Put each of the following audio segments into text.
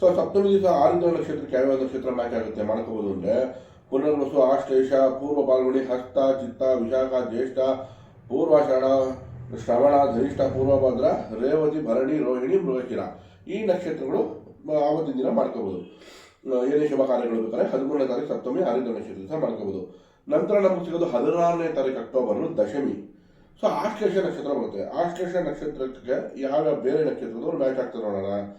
So ಸಪ್ತಮಿ ದಿವಸ ಆರಿದ್ರ ನಕ್ಷತ್ರಕ್ಕೆ ಯಾವ್ಯಾವ ನಕ್ಷತ್ರ ಮ್ಯಾಚ್ ಆಗುತ್ತೆ ಮಾಡ್ಕೋಬಹುದು ಅಂದ್ರೆ. ಪುನರ್ವಸು, ಆಶ್ಲೇಷ, ಪೂರ್ವ ಪಾಲ್ಗುಣಿ ಹಸ್ತ, ಚಿತ್ತ, ವಿಶಾಖ, ಜ್ಯೇಷ್ಠ ಪೂರ್ವಾಷಾಢ ಶ್ರವಣ ಧನಿಷ್ಠ ಪೂರ್ವಭದ್ರ, ರೇವತಿ, ಭರಣಿ, ರೋಹಿಣಿ, ಮೃಗಶಿರ. ಈ ನಕ್ಷತ್ರಗಳು ಆವತ್ತಿನ ದಿನ ಮಾಡ್ಕೋಬಹುದು ಏನೇ ಶುಭ ಕಾರ್ಯಗಳು ಬೇಕಾದ್ರೆ ಹದಿಮೂರನೇ ತಾರೀಕು ಸಪ್ತಮಿ ಆರಿದ್ರ ನಕ್ಷತ್ರ ದಿವಸ ಮಾಡ್ಕೋಬಹುದು ನಂತರ ನಮಗೆ ಸಿಗೋದು ಹದಿನಾರನೇ ತಾರೀಕು ಅಕ್ಟೋಬರ್, ದಶಮಿ. ಸೊ, ಆಶ್ಲೇಷ ನಕ್ಷತ್ರ ಬರುತ್ತೆ. ಆಶ್ಲೇಷ ನಕ್ಷತ್ರಕ್ಕೆ ಯಾವ ಬೇರೆ ನಕ್ಷತ್ರದವರು ಮ್ಯಾಚ್ ಆಗ್ತಾರೆ ನೋಡೋಣ.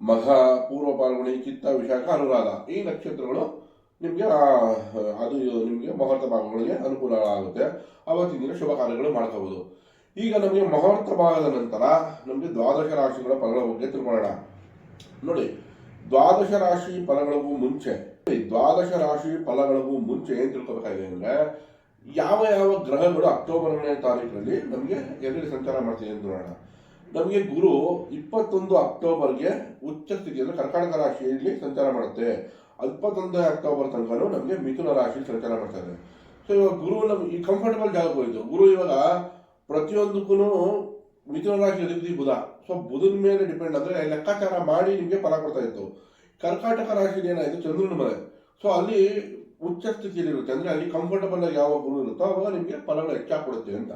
ಮಘ ಪೂರ್ವ ಪಾಲ್ಗುಣಿ ಚಿತ್ತ ವಿಶಾಖ ಅನುರಾಧ. ಈ ನಕ್ಷತ್ರಗಳು ನಿಮಗೆ ಅದು ನಿಮಗೆ ಮುಹೂರ್ತ ಭಾಗಗಳಿಗೆ ಅನುಕೂಲ ಆಗುತ್ತೆ ಅವತ್ತಿನ ದಿನ ಶುಭ ಕಾರ್ಯಗಳು ಮಾಡ್ಕೋಬಹುದು ಈಗ ನಮಗೆ ಮುಹೂರ್ತ ಭಾಗದ ನಂತರ ನಮಗೆ ದ್ವಾದಶ ರಾಶಿಗಳ ಫಲಗಳ ಬಗ್ಗೆ ತಿಳ್ಕೊಳ್ಳೋಣ. ನೋಡಿ, ದ್ವಾದಶ ರಾಶಿ ಫಲಗಳಿಗೂ ಮುಂಚೆ ದ್ವಾದಶ ರಾಶಿ ಫಲಗಳಿಗೂ ಮುಂಚೆ ಏನು ತಿಳ್ಕೊಬೇಕಾಗಿದೆ ಅಂದ್ರೆ, ಯಾವ ಯಾವ ಗ್ರಹಗಳು ಅಕ್ಟೋಬರ್ನೇ ತಾರೀಕಿನಲ್ಲಿ ನಮಗೆ ಎಲ್ಲಿ ಸಂಚಾರ ಮಾಡ್ತಿದೆ ಅಂತ ನೋಡೋಣ. ನಮಗೆ ಗುರು ಇಪ್ಪತ್ತೊಂದು ಅಕ್ಟೋಬರ್ಗೆ ಉಚ್ಚ ಸ್ಥಿತಿಯಲ್ಲಿ ಕರ್ಕಾಟಕ ರಾಶಿಯಲ್ಲಿ ಸಂಚಾರ ಮಾಡುತ್ತೆ. ಇಪ್ಪತ್ತೊಂದನೇ ಅಕ್ಟೋಬರ್ ತನಕ ನಮಗೆ ಮಿಥುನ ರಾಶಿಯಲ್ಲಿ ಸಂಚಾರ ಮಾಡ್ತಾರೆ ಸೊ ಇವಾಗ ಗುರು ನಮ್ಗೆ ಈ ಕಂಫರ್ಟಬಲ್ ಜಾಗ ಹೋಯ್ತು. ಗುರು ಇವಾಗ ಪ್ರತಿಯೊಂದಕ್ಕೂ ಮಿಥುನ ರಾಶಿ ಅಧಿಪತಿ ಬುಧ. ಸೊ ಬುಧನ ಮೇಲೆ ಡಿಪೆಂಡ್ ಅಂದ್ರೆ ಲೆಕ್ಕಾಚಾರ ಮಾಡಿ ನಿಮಗೆ ಫಲ ಕೊಡ್ತಾ ಇತ್ತು. ಕರ್ಕಾಟಕ ರಾಶಿಲಿ ಏನಾಯ್ತು? ಚಂದ್ರನ ಮನೆ ಸೊ ಅಲ್ಲಿ ಉಚ್ಚ ಸ್ಥಿತಿಯಲ್ಲಿ ಇರುತ್ತೆ. ಅಂದ್ರೆ ಅಲ್ಲಿ ಕಂಫರ್ಟಬಲ್ ಆಗಿ ಯಾವ ಗುರು ಇರುತ್ತೋ ಅವಾಗ ನಿಮಗೆ ಫಲಗಳು ಹೆಚ್ಚಾಗಿ ಕೊಡುತ್ತೆ ಅಂತ.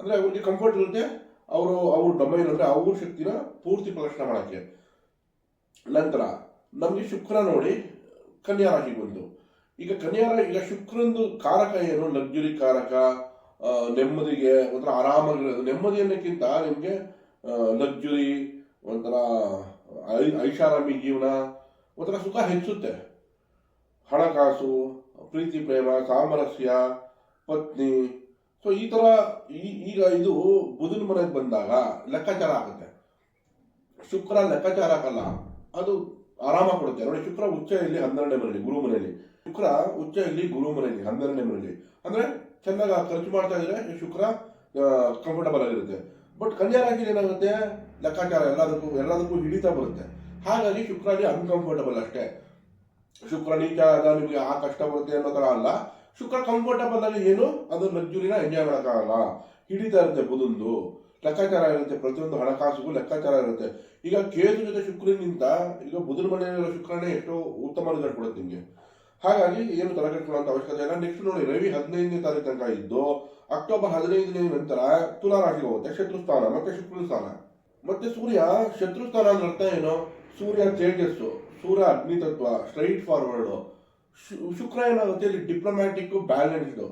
ಅಂದ್ರೆ ಅವ್ರಿಗೆ ಕಂಫರ್ಟ್ ಇರುತ್ತೆ. ಅವರು, ಅವ್ರ ಡೊಮೈನ್ ಅಂದ್ರೆ ಅವ್ರ ಶಕ್ತಿನ ಪೂರ್ತಿ ಪ್ರದರ್ಶನ ಮಾಡಕ್ಕೆ. ನಂತರ ನಮಗೆ ಶುಕ್ರ ನೋಡಿ ಕನ್ಯಾ ರಾಶಿಗೆ ಬಂತು ಈಗ ಕನ್ಯಾ ರಾಶಿ, ಈಗ ಶುಕ್ರಂದು ಕಾರಕ ಏನು? ಲಗ್ಜುರಿ ಕಾರಕ ನೆಮ್ಮದಿಗೆ, ಒಂಥರ ಆರಾಮಾಗಿರೋದು ನೆಮ್ಮದಿ ಅನ್ನೋಕ್ಕಿಂತ ನಿಮಗೆ ಲಗ್ಜುರಿ ಒಂಥರ ಐ- ಐಷಾರಾಮಿ ಜೀವನ, ಒಂಥರ ಸುಖ ಹೆಚ್ಚುತ್ತೆ. ಹಣಕಾಸು, ಪ್ರೀತಿ ಪ್ರೇಮ, ಸಾಮರಸ್ಯ, ಪತ್ನಿ ಸೊ ಈ ತರ ಈಗ ಇದು ಬುಧನ ಮನೆಗೆ ಬಂದಾಗ ಲೆಕ್ಕಾಚಾರ ಆಗುತ್ತೆ. ಶುಕ್ರ ಲೆಕ್ಕಾಚಾರ ಹಾಕಲ್ಲ ಅದು ಆರಾಮ ಕೊಡುತ್ತೆ. ನೋಡಿ, ಶುಕ್ರ ಉಚ್ಚ ಇಲ್ಲಿ ಹನ್ನೆರಡನೇ ಮನೆಯಲ್ಲಿ, ಗುರು ಮನೆಯಲ್ಲಿ. ಶುಕ್ರ ಉಚ್ಚ ಇಲ್ಲಿ ಗುರು ಮನೆಯಲ್ಲಿ, ಹನ್ನೆರಡನೇ ಮನೆಯಲ್ಲಿ. ಅಂದ್ರೆ ಚೆನ್ನಾಗಿ ಖರ್ಚು ಮಾಡ್ತಾ ಇದ್ರೆ ಶುಕ್ರ ಕಂಫರ್ಟಬಲ್ ಆಗಿರುತ್ತೆ. ಬಟ್ ಕನ್ಯಾ ರಾಶಿಲಿ ಏನಾಗುತ್ತೆ? ಲೆಕ್ಕಾಚಾರ ಎಲ್ಲದಕ್ಕೂ ಎಲ್ಲದಕ್ಕೂ ಹಿಡಿತಾ ಬರುತ್ತೆ. ಹಾಗಾಗಿ ಶುಕ್ರ ಅಲ್ಲಿ ಅನ್ಕಂಫರ್ಟಬಲ್ ಅಷ್ಟೇ. ಶುಕ್ರ ನೀಚ ನಿಮಗೆ ಆ ಕಷ್ಟ ಬರುತ್ತೆ ಅನ್ನೋ ಥರ ಅಲ್ಲ. ಶುಕ್ರ ಕಂಫರ್ಟಬಲ್ ಆಗಿ ಏನು? ಅದು ಲಕ್ಸುರಿನ ಎಂಜಾಯ್ ಮಾಡೋಕ್ಕಾಗಲ್ಲ. ಹಿಡಿತಾ ಇರುತ್ತೆ ಬುಧಂದು ಲೆಕ್ಕಾಚಾರ ಇರುತ್ತೆ. ಪ್ರತಿಯೊಂದು ಹಣಕಾಸಿಗೂ ಲೆಕ್ಕಾಚಾರ ಇರುತ್ತೆ. ಈಗ ಕೇತು ಜೊತೆ ಶುಕ್ರನಿಂದ, ಈಗ ಬುಧನ ಮನೆಯಲ್ಲಿರೋ ಶುಕ್ರನೇ ಎಷ್ಟೋ ಉತ್ತಮ ರಿಸಲ್ಟ್ ಕೊಡುತ್ತೆ ನಿಮಗೆ. ಹಾಗಾಗಿ ಏನು ತಲೆ ಕೆಡ್ಕೊಳ್ಳುವಂತ ಅವಶ್ಯಕತೆ ಇಲ್ಲ. ನೆಕ್ಸ್ಟ್ ನೋಡಿ, ರವಿ ಹದಿನೈದನೇ ತಾರೀಕು ತನಕ ಇದ್ದು, ಅಕ್ಟೋಬರ್ ಹದಿನೈದನೇ ನಂತರ ತುಲಾ ರಾಶಿಗೆ ಹೋಗುತ್ತೆ. ಶತ್ರು ಸ್ಥಾನ ಮತ್ತೆ ಶುಕ್ರ ಸ್ಥಾನ ಮತ್ತೆ ಸೂರ್ಯ ಶತ್ರು ಸ್ಥಾನ ಅಂದ್ರೆ ಅರ್ಥ ಏನು? ಸೂರ್ಯ ತೇಜಸ್ಸು, ಸೂರ್ಯ ಅಗ್ನಿ ತತ್ವ ಸ್ಟ್ರೈಟ್ ಫಾರ್ವರ್ಡ್ ಶುಕ್ರ ಏನಾಗುತ್ತೆ ಇಲ್ಲಿ ಡಿಪ್ಲೊಮ್ಯಾಟಿಕ್ ಬ್ಯಾಲೆನ್ಸ್ಡ್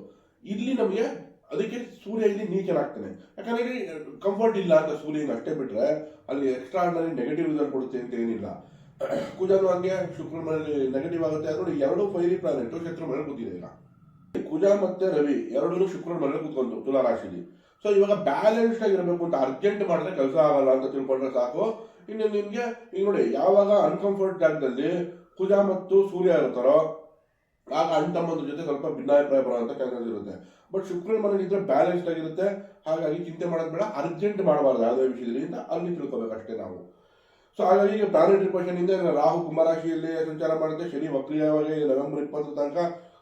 ಇಲ್ಲಿ ನಮಗೆ ಅದಕ್ಕೆ ಸೂರ್ಯ ಇಲ್ಲಿ ನೀಚನಾಗ್ತಾನೆ. ಯಾಕಂದ್ರೆ ಇಲ್ಲಿ ಕಂಫರ್ಟ್ ಇಲ್ಲ ಅಂತ ಸೂರ್ಯನ ಅಷ್ಟೇ ಬಿಟ್ರೆ ಅಲ್ಲಿ ಎಕ್ಸ್ಟ್ರಾ ಆರ್ಡಿನರಿ ನೆಗೆಟಿವ್ ರಿಸಲ್ಟ್ ಕೊಡುತ್ತೆ ಅಂತ ಏನಿಲ್ಲ. ಕುಜನು ಹಂಗೆ ಶುಕ್ರ ಮನೆಯಲ್ಲಿ ನೆಗೆಟಿವ್ ಆಗುತ್ತೆ ನೋಡಿ ಎರಡು ಫೈರಿ ಪ್ಲಾನೆಟ್ ಶತ್ರು ಮನೆ ಕೂತಿದೆ ಈಗ. ಕುಜ ಮತ್ತೆ ರವಿ ಎರಡೂ ಶುಕ್ರ ಮನೆ ಕೂತ್ಕೊಂಡು ತುಲಾ ರಾಶಿಲಿ. ಸೊ ಇವಾಗ ಬ್ಯಾಲೆನ್ಸ್ಡ್ ಆಗಿರಬೇಕು ಅಂತ ಅರ್ಜೆಂಟ್ ಮಾಡಿದ್ರೆ ಕೆಲಸ ಆಗಲ್ಲ ಅಂತ ತಿಳ್ಕೊಂಡ್ರೆ ಸಾಕು. ಇನ್ನು ನಿಮ್ಗೆ, ಈಗ ನೋಡಿ, ಯಾವಾಗ ಅನ್ಕಂಫರ್ಟ್ ಜಾಗದಲ್ಲಿ ಕುಜ ಮತ್ತು ಸೂರ್ಯ ಇರ್ತಾರೋ ಆಗ ಅಣ್ಣ ತಮ್ಮಂದ್ರ ಜೊತೆ ಸ್ವಲ್ಪ ಭಿನ್ನಾಭಿಪ್ರಾಯ ಬರುವಂತ ಕೆಲಸ ಇರುತ್ತೆ. ಬಟ್ ಶುಕ್ರ ಮನೇಲಿ ಇದ್ರೆ ಬ್ಯಾಲೆನ್ಸ್ಡ್ ಆಗಿರುತ್ತೆ. ಹಾಗಾಗಿ ಚಿಂತೆ ಮಾಡೋದು ಬೇಡ. ಅರ್ಜೆಂಟ್ ಮಾಡಬಾರ್ದು ಯಾವುದೇ ವಿಷಯದಲ್ಲಿ ಅಂತ ಅಲ್ಲಿ ತಿಳ್ಕೊಬೇಕಷ್ಟೇ ನಾವು. ಸೊ ಹಾಗಾಗಿ ಈಗ ಪ್ಲಾನೆಟರಿ ಪೊಸಿಷನ್ ಇಂದ ರಾಹು ಕುಂಭರಾಶಿಯಲ್ಲಿ ಸಂಚಾರ ಮಾಡುತ್ತೆ. ಶನಿ ವಕ್ರಿಯವಾಗಿ ನವೆಂಬರ್ ಇಪ್ಪತ್ತು ತನಕ.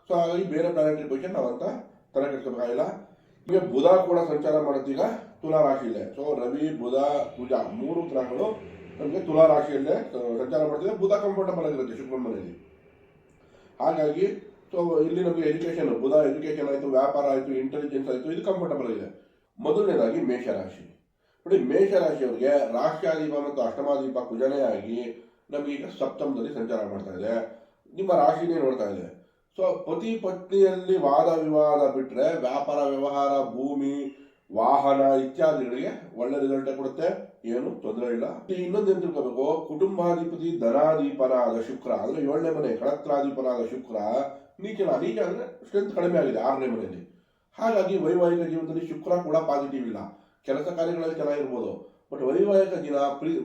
ಸೊ ಹಾಗಾಗಿ ಬೇರೆ ಪ್ಲಾನೆಟರಿ ಪೊಸಿಷನ್ ನಾವಂತ ತಲೆ ಕೆಡಿಸಬೇಕಾಗಿಲ್ಲ ಈಗ ಬುಧ ಕೂಡ ಸಂಚಾರ ಮಾಡುತ್ತೆ ಈಗ ತುಲಾ ರಾಶಿಯಲ್ಲೇ. ಸೊ ರವಿ, ಬುಧ ಕುಜ ಮೂರು ಗ್ರಹಗಳು ನಮಗೆ ತುಲಾ ರಾಶಿಯಲ್ಲೇ ಸಂಚಾರ ಮಾಡ್ತಿದೆ ಬುಧ ಕಂಫರ್ಟಬಲ್ ಆಗಿರುತ್ತೆ ಶುಕ್ರ ಮನೆಯಲ್ಲಿ ಹಾಗಾಗಿ ಸೊ ಇಲ್ಲಿ ನಮಗೆ ಎಜುಕೇಶನ್ ಬುಧ ಎಜುಕೇಶನ್ ಆಯಿತು, ವ್ಯಾಪಾರ ಆಯಿತು ಇಂಟೆಲಿಜೆನ್ಸ್ ಆಯಿತು, ಇದು ಕಂಫರ್ಟಬಲ್ ಇದೆ ಮೊದಲನೇದಾಗಿ ಮೇಷರಾಶಿ. ನೋಡಿ, ಮೇಷರಾಶಿಯವರಿಗೆ ರಾಷ್ಟ್ರಾದೀಪ ಮತ್ತು ಅಷ್ಟಮಾದೀಪ ಕುಜನೇ ಆಗಿ ಈಗ ಸಪ್ತಮದಲ್ಲಿ ಸಂಚಾರ ಮಾಡ್ತಾ ಇದೆ. ನಿಮ್ಮ ರಾಶಿನೇ ನೋಡ್ತಾ ಇದೆ. ಸೊ ಪತಿ ಪತ್ನಿಯಲ್ಲಿ ವಾದ ವಿವಾದ ಬಿಟ್ಟರೆ ವ್ಯಾಪಾರ, ವ್ಯವಹಾರ, ಭೂಮಿ, ವಾಹನ ಇತ್ಯಾದಿಗಳಿಗೆ ಒಳ್ಳೆ ರಿಸಲ್ಟ್ ಕೊಡುತ್ತೆ. ಏನು ತೊಂದರೆ ಇಲ್ಲ. ಇನ್ನೊಂದು ಏನ್ ತಿಳ್ಕೋಬೇಕು? ಕುಟುಂಬಾಧಿಪತಿ ಧನಾಧಿಪನಾದ ಶುಕ್ರ ಅಂದ್ರೆ ಏಳನೇ ಮನೆ, ಕಳತ್ರಾಧಿಪನಾದ ಶುಕ್ರ, ನೀಚನ, ನೀಚ ಅಂದ್ರೆ ಸ್ಟ್ರೆಂತ್ ಕಡಿಮೆ ಆಗಿದೆ ಆರನೇ ಮನೆಯಲ್ಲಿ. ಹಾಗಾಗಿ ವೈವಾಹಿಕ ಜೀವನದಲ್ಲಿ ಶುಕ್ರ ಕೂಡ ಪಾಸಿಟಿವ್ ಇಲ್ಲ. ಕೆಲಸ ಕಾರ್ಯಗಳಲ್ಲಿ ಚೆನ್ನಾಗಿರ್ಬೋದು. ಬಟ್ ವೈವಾಹಿಕ ಜೀವನ ಪ್ರೀ,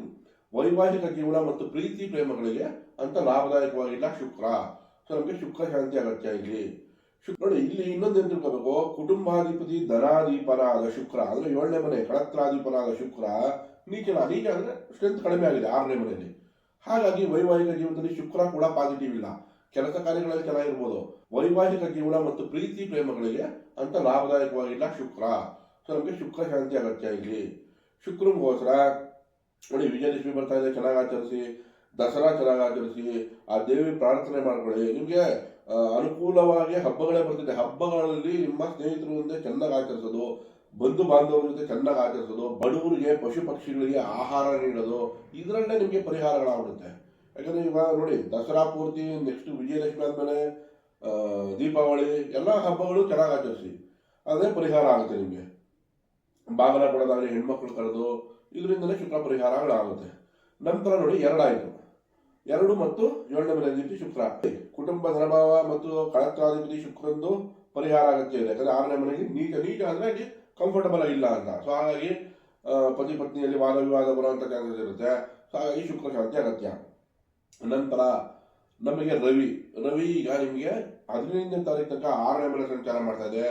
ವೈವಾಹಿಕ ಜೀವನ ಮತ್ತು ಪ್ರೀತಿ ಪ್ರೇಮಗಳಿಗೆ ಅಂತ ಲಾಭದಾಯಕವಾಗಿಲ್ಲ ಶುಕ್ರ. ಸೊ ನಮಗೆ ಶುಕ್ರ ಶಾಂತಿ ಅಗತ್ಯ ಇಲ್ಲಿ. ನೋಡಿ, ಇಲ್ಲಿ ಇನ್ನೊಂದು ಏನ್ ತಿಳ್ಕೋಬೇಕು? ಕುಟುಂಬಾಧಿಪತಿ ಧನಾಧಿಪನಾದ ಶುಕ್ರ ಅಂದ್ರೆ ಏಳನೇ ಮನೆ, ಕಳತ್ರಾಧಿಪನಾದ ಶುಕ್ರ ನೀಚನ ನೀಚ ಅಂದರೆ ಸ್ಟ್ರೆಂತ್ ಕಡಿಮೆ ಆಗಿದೆ ಆರನೇ ಮನೆಯಲ್ಲಿ. ಹಾಗಾಗಿ ವೈವಾಹಿಕ ಜೀವನದಲ್ಲಿ ಶುಕ್ರ ಕೂಡ ಪಾಸಿಟಿವ್ ಇಲ್ಲ. ಕೆಲಸ ಕಾರ್ಯಗಳಲ್ಲಿ ಚೆನ್ನಾಗಿರ್ಬೋದು. ವೈವಾಹಿಕ ಜೀವನ ಮತ್ತು ಪ್ರೀತಿ ಪ್ರೇಮಗಳಿಗೆ ಅಂತ ಲಾಭದಾಯಕವಾಗಿಲ್ಲ ಶುಕ್ರ. ಸೊ ನಮಗೆ ಶುಕ್ರ ಶಾಂತಿ ಅಗತ್ಯ ಇಲ್ಲಿ. ಶುಕ್ರಂಗೋಸ್ಕರ ನೋಡಿ, ವಿಜಯದಶಮಿ ಬರ್ತಾ ಇದೆ, ಚೆನ್ನಾಗಿ ಆಚರಿಸಿ, ದಸರಾ ಚೆನ್ನಾಗಿ ಆಚರಿಸಿ, ಆ ದೇವಿ ಪ್ರಾರ್ಥನೆ ಮಾಡ್ಕೊಳ್ಳಿ. ನಿಮಗೆ ಅನುಕೂಲವಾಗಿ ಹಬ್ಬಗಳೇ ಬರ್ತಿದೆ. ಹಬ್ಬಗಳಲ್ಲಿ ನಿಮ್ಮ ಸ್ನೇಹಿತರು ಮುಂದೆ ಚೆನ್ನಾಗಿ ಆಚರಿಸೋದು. ಬಂಧು ಬಾಂಧವರ ಜೊತೆ ಚೆನ್ನಾಗಿ ಆಚರಿಸೋದು, ಬಡವರಿಗೆ, ಪಶು ಪಕ್ಷಿಗಳಿಗೆ ಆಹಾರ ನೀಡೋದು, ಇದರಲ್ಲೇ ನಿಮಗೆ ಪರಿಹಾರಗಳಾಗ್ಬಿಡುತ್ತೆ. ಯಾಕಂದ್ರೆ ಇವಾಗ ನೋಡಿ, ದಸರಾ ಪೂರ್ತಿ ನೆಕ್ಸ್ಟ್ ವಿಜಯದಶಮಿ ಆದ್ಮೇಲೆ ದೀಪಾವಳಿ, ಎಲ್ಲ ಹಬ್ಬಗಳು ಚೆನ್ನಾಗಿ ಆಚರಿಸಿ ಅದೇ ಪರಿಹಾರ ಆಗುತ್ತೆ ನಿಮಗೆ. ಬಾಗಲ ಕೊಡೋದಾಗಲಿ ಹೆಣ್ಮಕ್ಳು ಕರೆದು, ಇದರಿಂದಲೇ ಶುಕ್ರ ಪರಿಹಾರಗಳಾಗುತ್ತೆ. ನಂತರ ನೋಡಿ ಎರಡಾಯಿತು. ಎರಡು ಮತ್ತು ಏಳನೇ ಮನೆ ಅಧಿಪತಿ ಶುಕ್ರ ಕುಟುಂಬ ಧನಭಾವ ಮತ್ತು ಕಳತ್ರಾಧಿಪತಿ ಶುಕ್ರಂದು ಪರಿಹಾರ ಅಗತ್ಯ ಇದೆ. ಯಾಕಂದ್ರೆ ಆರನೇ ಮನೆಗೆ ನೀಚ ನೀಚ ಅಂದ್ರೆ ಕಂಫರ್ಟಬಲ್ ಆಗಿಲ್ಲ ಅಂತ. ಸೊ ಹಾಗಾಗಿ ಪತಿ ಪತ್ನಿಯಲ್ಲಿ ವಾದ ವಿವಾದ ಬರುವಂಥ ಚಾನ್ಸಸ್ ಇರುತ್ತೆ. ಸೊ ಹಾಗಾಗಿ ಶುಕ್ರ ಶಾಂತಿ ಅಗತ್ಯ. ನಂತರ, ನಮಗೆ ರವಿ. ರವಿ ಈಗ ನಿಮಗೆ ಹದಿನೈದನೇ ತಾರೀಕು ತನಕ ಆರನೇ ಮೇಲೆ ಸಂಚಾರ ಮಾಡ್ತಾ ಇದೆ.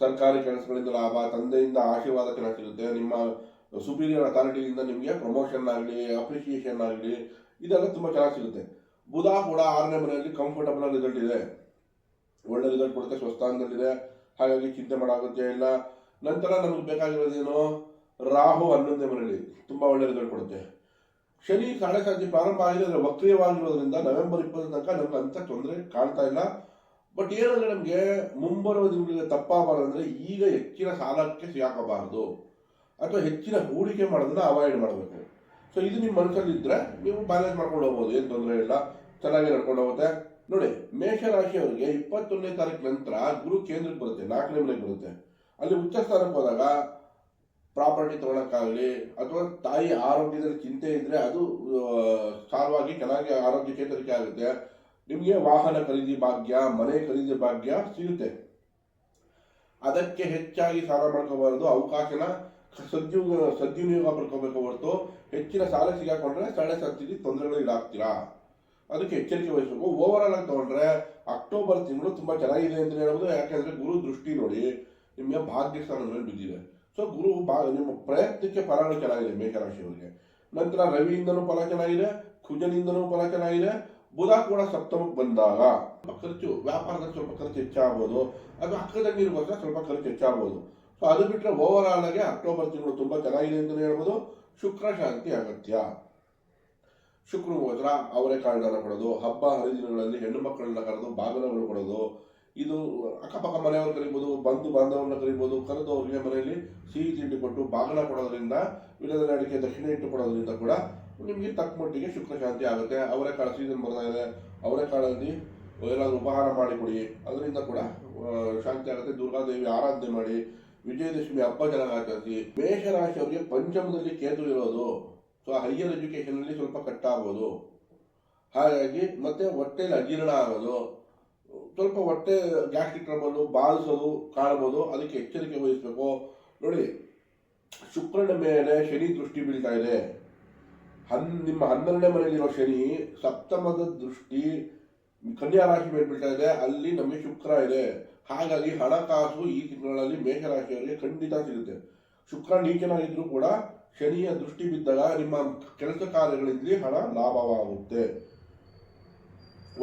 ಸರ್ಕಾರಿ ಕೆಲಸಗಳಿಂದ ಲಾಭ, ತಂದೆಯಿಂದ ಆಶೀರ್ವಾದ ಚೆನ್ನಾಗಿ ಸಿಗುತ್ತೆ ನಿಮ್ಮ ಸುಪೀರಿಯರ್ ಅಥಾರಿಟಿಯಿಂದ ನಿಮಗೆ ಪ್ರಮೋಷನ್ ಆಗಲಿ ಅಪ್ರಿಸಿಯೇಷನ್ ಆಗಲಿ, ಇದೆಲ್ಲ ತುಂಬ ಚೆನ್ನಾಗಿ ಸಿಗುತ್ತೆ. ಬುಧ ಕೂಡ ಆರನೇ ಮನೆಯಲ್ಲಿ ಕಂಫರ್ಟಬಲ್ ರಿಸಲ್ಟ್ ಇದೆ. ಒಳ್ಳೆ ರಿಸಲ್ಟ್ ಕೊಡುತ್ತೆ, ಸ್ವಸ್ಥಾನದಲ್ಲಿದೆ. ಹಾಗಾಗಿ ಚಿಂತೆ ಮಾಡಾಗುತ್ತೆ ಇಲ್ಲ. ನಂತರ ನಮಗೆ ಬೇಕಾಗಿರೋದೇನು ರಾಹು ಹನ್ನೊಂದನೇ ಮನೆಯಲ್ಲಿ ತುಂಬ ಒಳ್ಳೆ ರಿಸಲ್ಟ್ ಕೊಡುತ್ತೆ ಶನಿ ಸಾಡೆ ಪ್ರಾರಂಭ ಆಗಿದೆ, ಅಂದರೆ ವಕ್ರೀಯವಾಗಿರೋದ್ರಿಂದ ನವೆಂಬರ್ ಇಪ್ಪತ್ತರ ತನಕ ನಮ್ಗೆ ಅಂತ ತೊಂದರೆ ಕಾಣ್ತಾ ಇಲ್ಲ. ಬಟ್ ಏನಂದ್ರೆ ನಮಗೆ ಮುಂಬರುವ ದಿನಗಳಿಗೆ ತಪ್ಪಾಗಬಾರ್ದಂದ್ರೆ ಈಗ ಹೆಚ್ಚಿನ ಸಾಲಕ್ಕೆ ಸಿಗಾಕಬಾರದು ಅಥವಾ ಹೆಚ್ಚಿನ ಹೂಡಿಕೆ ಮಾಡೋದನ್ನ ಅವಾಯ್ಡ್ ಮಾಡಬೇಕು. ಸೊ ಇದು ನಿಮ್ಮ ಮನಸ್ಸಲ್ಲಿ ಇದ್ರೆ ನೀವು ಬ್ಯಾಲೆನ್ಸ್ ಮಾಡ್ಕೊಂಡು ಹೋಗ್ಬೋದು, ಏನು ತೊಂದರೆ ಇಲ್ಲ. ಚೆನ್ನಾಗಿ ನಡ್ಕೊಂಡು ಹೋಗುತ್ತೆ. ನೋಡಿ, ಮೇಷರಾಶಿಯವರಿಗೆ ಇಪ್ಪತ್ತೊಂದನೇ ತಾರೀಕು ನಂತರ ಗುರು ಕೇಂದ್ರಕ್ಕೆ ಬರುತ್ತೆ, ನಾಲ್ಕನೇ ಮನೆಗೆ ಬರುತ್ತೆ. ಅಲ್ಲಿ ಉಚ್ಚ ಸ್ಥಾನಕ್ಕೆ ಹೋದಾಗ ಪ್ರಾಪರ್ಟಿ ತಗೊಳಕ್ಕಾಗಲಿ ಅಥವಾ ತಾಯಿ ಆರೋಗ್ಯದಲ್ಲಿ ಚಿಂತೆ ಇದ್ರೆ ಅದು ಸಾಲ್ವ್ ಆಗಿ ಚೆನ್ನಾಗಿ ಆರೋಗ್ಯ ಚೇತರಿಕೆ ಆಗುತ್ತೆ. ನಿಮಗೆ ವಾಹನ ಖರೀದಿ ಭಾಗ್ಯ, ಮನೆ ಖರೀದಿ ಭಾಗ್ಯ ಸಿಗುತ್ತೆ. ಅದಕ್ಕೆ ಹೆಚ್ಚಾಗಿ ಸಾಲ ಮಾಡ್ಕೋಬಾರದು. ಅವಕಾಶನ ಸದ್ಯ ಸದ್ವಿನಿಯೋಗ ಪಡ್ಕೋಬೇಕು ಹೊರತು ಹೆಚ್ಚಿನ ಸಾಲ ಸಿಗಾಕೊಂಡ್ರೆ ಸಳೆ ಸತ್ತಿಗೆ ತೊಂದರೆಗಳು ಇದಾಗ್ತೀರಾ? ಅದಕ್ಕೆ ಎಚ್ಚರಿಕೆ ವಹಿಸಬೇಕು. ಓವರ್ ಆಲ್ ಆಗಿ ತಗೊಂಡ್ರೆ ಅಕ್ಟೋಬರ್ ತಿಂಗಳು ತುಂಬಾ ಚೆನ್ನಾಗಿದೆ ಅಂತ ಹೇಳ್ಬೋದು. ಯಾಕೆಂದ್ರೆ ಗುರು ದೃಷ್ಟಿ ನೋಡಿ. ನಿಮಗೆ ಭಾಗ್ಯ ಸ್ಥಾನದಲ್ಲಿ ಬಿದ್ದಿದೆ. ಸೊ ಗುರು ಬಾ, ನಿಮ್ಮ ಪ್ರಯತ್ನಕ್ಕೆ ಫಲಗಳು ಚೆನ್ನಾಗಿದೆ ಮೇಷರಾಶಿಯವರಿಗೆ. ನಂತರ ರವಿಯಿಂದನೂ ಫಲ ಚೆನ್ನಾಗಿದೆ ಕುಜನಿಂದನೂ ಫಲ ಚೆನ್ನಾಗಿದೆ ಬುಧ ಕೂಡ ಸಪ್ತಮಕ್ಕೆ ಬಂದಾಗ ಖರ್ಚು ವ್ಯಾಪಾರದ ಸ್ವಲ್ಪ ಖರ್ಚು ಹೆಚ್ಚಾಗ್ಬೋದು. ಅದು ಅಕ್ಕದಂಗಿರ್ಗೋಸ್ಕರ ಸ್ವಲ್ಪ ಖರ್ಚು ಹೆಚ್ಚಾಗ್ಬೋದು. ಸೊ ಅದು ಬಿಟ್ಟರೆ ಓವರ್ ಆಲ್ ಆಗಿ ಅಕ್ಟೋಬರ್ ತಿಂಗಳು ತುಂಬಾ ಚೆನ್ನಾಗಿದೆ ಅಂತಲೇ ಹೇಳ್ಬೋದು. ಶುಕ್ರ ಶಾಂತಿ ಅಗತ್ಯ. ಶುಕ್ರ ಹೋದ್ರ ಅವರೇ ಕಾಳನ್ನ ಕೊಡೋದು. ಹಬ್ಬ ಹರಿದಿನಗಳಲ್ಲಿ ಹೆಣ್ಣು ಮಕ್ಕಳನ್ನ ಕರೆದು ಬಾಗಿಲುಗಳು ಕೊಡೋದು. ಇದು ಅಕ್ಕಪಕ್ಕ ಮನೆಯವ್ರು ಕರಿಬೋದು, ಬಂಧು ಬಾಂಧವರನ್ನ ಕರಿಬೋದು ಕರೆದು ಅವರಿಗೆ ಮನೆಯಲ್ಲಿ ಸಿಹಿ ತಿಂಡಿ ಕೊಟ್ಟು ಬಾಗಿಲ ಕೊಡೋದ್ರಿಂದ ವಿಧದ ಅಡಿಕೆ ದಕ್ಷಿಣ ಇಟ್ಟು ಕೊಡೋದ್ರಿಂದ ಕೂಡ ನಿಮಗೆ ತಕ್ಕ ಮಟ್ಟಿಗೆ ಶುಕ್ರ ಶಾಂತಿ ಆಗುತ್ತೆ. ಅವರೇ ಕಾಳು ಸೀಸನ್ ಬರ್ತಾ ಇದೆ. ಅವರೇ ಕಾಳಲ್ಲಿ ಏನಾದರೂ ಉಪಹಾರ ಮಾಡಿ ಕೊಡಿ ಅದರಿಂದ ಕೂಡ ಶಾಂತಿ ಆಗುತ್ತೆ. ದುರ್ಗಾದೇವಿ ಆರಾಧನೆ ಮಾಡಿ, ವಿಜಯದಶಮಿ ಹಬ್ಬ ಚೆನ್ನಾಗಿ ಆಚರಿಸಿ ಮೇಷರಾಶಿಯವರಿಗೆ ಪಂಚಮದಲ್ಲಿ ಕೇತು ಇರೋದು. ಸೊ ಹೈಯರ್ ಎಜುಕೇಶನ್ ಅಲ್ಲಿ ಸ್ವಲ್ಪ ಕಟ್ಟಾಗೋದು ಹಾಗಾಗಿ ಮತ್ತೆ ಹೊಟ್ಟೆಯಲ್ಲಿ ಅಜೀರ್ಣ ಆಗೋದು. ಸ್ವಲ್ಪ ಹೊಟ್ಟೆ ಗ್ಯಾಸ್ಟ್ರಿಕ್ ಟ್ರಬಲ್ ಬಾಲಿಸೋದು, ಕಾಣ್ಬೋದು, ಅದಕ್ಕೆ ಎಚ್ಚರಿಕೆ ವಹಿಸಬೇಕು. ನೋಡಿ, ಶುಕ್ರನ ಮೇಲೆ ಶನಿ ದೃಷ್ಟಿ ಬೀಳ್ತಾ ಇದೆ. ಹನ್, ನಿಮ್ಮ ಹನ್ನೆರಡನೇ ಮನೆಯಲ್ಲಿರೋ ಶನಿ ಸಪ್ತಮದ ದೃಷ್ಟಿ ಕನ್ಯಾ ರಾಶಿ ಮೇಲೆ ಬೀಳ್ತಾ ಇದೆ. ಅಲ್ಲಿ ನಮಗೆ ಶುಕ್ರ ಇದೆ. ಹಾಗಾಗಿ ಹಣಕಾಸು ಈ ತಿಂಗಳಲ್ಲಿ ಮೇಷರಾಶಿಯವರಿಗೆ ಖಂಡಿತ ಸಿಗುತ್ತೆ. ಶುಕ್ರ ನೀಚನಾಗಿದ್ದರೂ ಕೂಡ ಶನಿಯ ದೃಷ್ಟಿ ಬಿದ್ದಾಗ ನಿಮ್ಮ ಕೆಲಸ ಕಾರ್ಯಗಳಿಂದ ಹಣ ಲಾಭವಾಗುತ್ತೆ.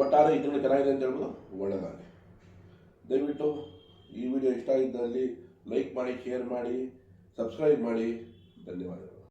ಒಟ್ಟಾರೆ ಈ ತಿಂಗಳು ಚೆನ್ನಾಗಿದೆ ಅಂತ ಹೇಳ್ಬೋದು ಒಳ್ಳೆಯದಾಗಲಿ ದಯವಿಟ್ಟು ಈ ವಿಡಿಯೋ ಇಷ್ಟ ಇದ್ದಲ್ಲಿ ಲೈಕ್ ಮಾಡಿ, ಶೇರ್ ಮಾಡಿ, ಸಬ್ಸ್ಕ್ರೈಬ್ ಮಾಡಿ. ಧನ್ಯವಾದಗಳು.